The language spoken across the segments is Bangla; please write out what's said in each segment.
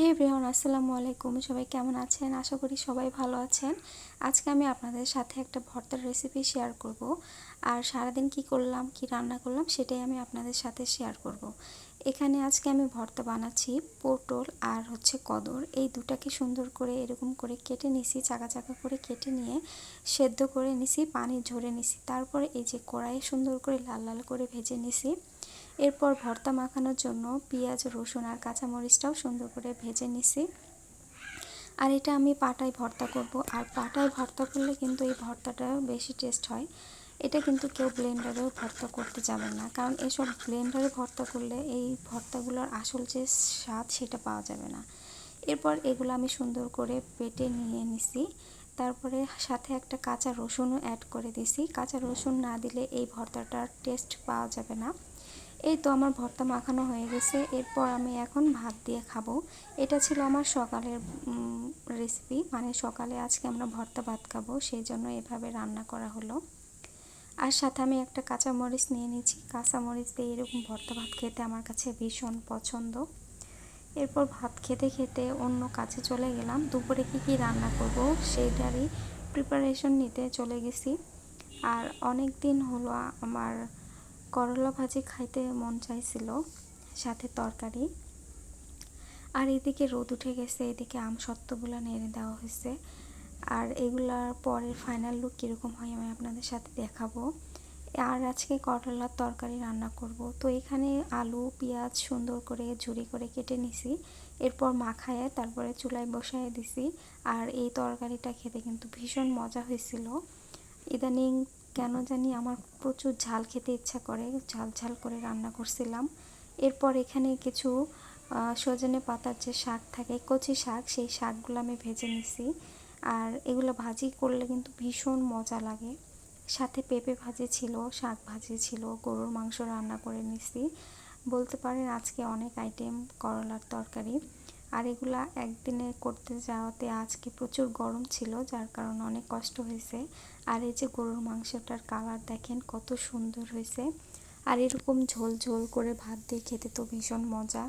হে ব্রিয়ন আসসালামু আলাইকুম। সবাই কেমন আছেন? আশা করি সবাই ভালো আছেন। আজকে আমি আপনাদের সাথে একটা ভর্তার রেসিপি শেয়ার করব। আর সারাদিন কি করলাম, কি রান্না করলাম, সেটাই আমি আপনাদের সাথে শেয়ার করব। এখানে আজকে আমি ভর্তা বানাচ্ছি পটল আর হচ্ছে কদর। এই দুটাকে সুন্দর করে এরকম করে কেটে নিছি, চাকা চাকা করে কেটে নিয়ে সেদ্ধ করে নিছি, পানি ঝরে নিছি। তারপরে এই যে কড়াইয়ে সুন্দর করে লাল লাল করে ভেজে নিছি। এরপর ভর্তা মাখানোর জন্য পেঁয়াজ, রসুন আর কাঁচামরিচটাও সুন্দর করে ভেজে নিছি। আর এটা আমি পাটায় ভর্তা করব। আর পাটায় ভর্তা করলে কিন্তু এই ভর্তাটা বেশি টেস্ট হয়। এটা কিন্তু কেউ ব্লেন্ডারেও ভর্তা করতে যাবেন না। কারণ এসব ব্লেন্ডারে ভর্তা করলে এই ভর্তাগুলোর আসল যে স্বাদ সেটা পাওয়া যাবে না। এরপর এগুলো আমি সুন্দর করে পেটে নিয়ে নিছি। তারপরে সাথে একটা কাঁচা রসুনও অ্যাড করে দিছি। কাঁচা রসুন না দিলে এই ভর্তাটার টেস্ট পাওয়া যাবে না। এই তো আমার ভর্তা মাখানো হয়ে গেছে। এরপর আমি এখন ভাত দিয়ে খাব। এটা ছিল আমার সকালের রেসিপি মানে সকালে আজকে আমরা ভর্তা ভাত খাব সেই জন্য এভাবে রান্না করা হলো। আর সাথে আমি একটা কাঁচা মরিচ নিয়ে নিয়েছি। কাঁচা মরিচ দিয়ে এরকম ভর্তা ভাত খেতে আমার কাছে ভীষণ পছন্দ। এরপর ভাত খেতে খেতে অন্য কাছে চলে গেলাম। দুপুরে কি কি রান্না করব সেইটারই প্রিপারেশন নিতে চলে গেছি। আর অনেক দিন হলো আমার করলা ভাজি খাইতে মন চাইছিল, সাথে তরকারি। আর এদিকে রোদ উঠে গেছে, এদিকে আম সত্ত্বগুলো নেড়ে দেওয়া হয়েছে। আর এগুলার পরের ফাইনাল লুক কীরকম হয় আমি আপনাদের সাথে দেখাবো। আর আজকে করলার তরকারি রান্না করব। তো এখানে আলু, পেঁয়াজ সুন্দর করে ঝুরি করে কেটে নিছি। এরপর মাখায় তারপরে চুলায় বসায় দিছি। আর এই তরকারিটা খেতে কিন্তু ভীষণ মজা হয়েছিল। ইদানিং কেন জানি আমার প্রচুর ঝাল খেতে ইচ্ছা করে, ঝাল ঝাল করে রান্না করছিলাম। এরপর এখানে কিছু সজনে পাতার যে শাক থাকে, কচি শাক, সেই শাকগুলো আমি ভেজে নিছি। আর এগুলো ভাজি করলে কিন্তু ভীষণ মজা লাগে। সাথে পেঁপে ভাজি ছিল, শাক ভাজি ছিল, গরুর মাংস রান্না করে নিছি। বলতে পারেন আজকে অনেক আইটেম করলার তরকারি। আর এগুলা একদিনে করতে যাওয়াতে আজকে প্রচুর গরম ছিল, যার কারণে অনেক কষ্ট হয়েছে। আর এই যে গরুর মাংসটার কালার দেখেন কত সুন্দর হয়েছে। আর এরকম ঝোল ঝোল করে ভাত দিয়ে খেতে তো ভীষণ মজা।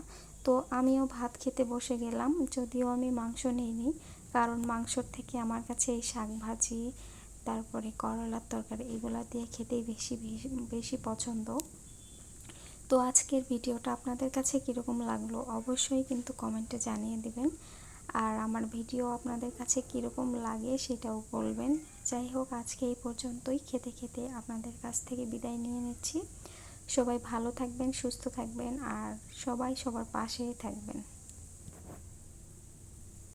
তো আমিও ভাত খেতে বসে গেলাম, যদিও আমি মাংস নিইনি, কারণ মাংসর থেকে আমার কাছে এই শাক ভাজি তারপরে করলার তরকারি, এগুলা দিয়ে খেতেই বেশি বেশি পছন্দ। তো আজকের ভিডিওটা আপনাদের কাছে কীরকম লাগল অবশ্যই কিন্তু কমেন্টে জানিয়ে দেবেন। আর আমার ভিডিও আপনাদের কাছে কীরকম লাগে সেটাও বলবেন। যাই হোক, আজকে এই পর্যন্তই। খেতে খেতে আপনাদের কাছ থেকে বিদায় নিয়ে নিচ্ছি। সবাই ভালো থাকবেন, সুস্থ থাকবেন, আর সবাই সবার পাশেই থাকবেন।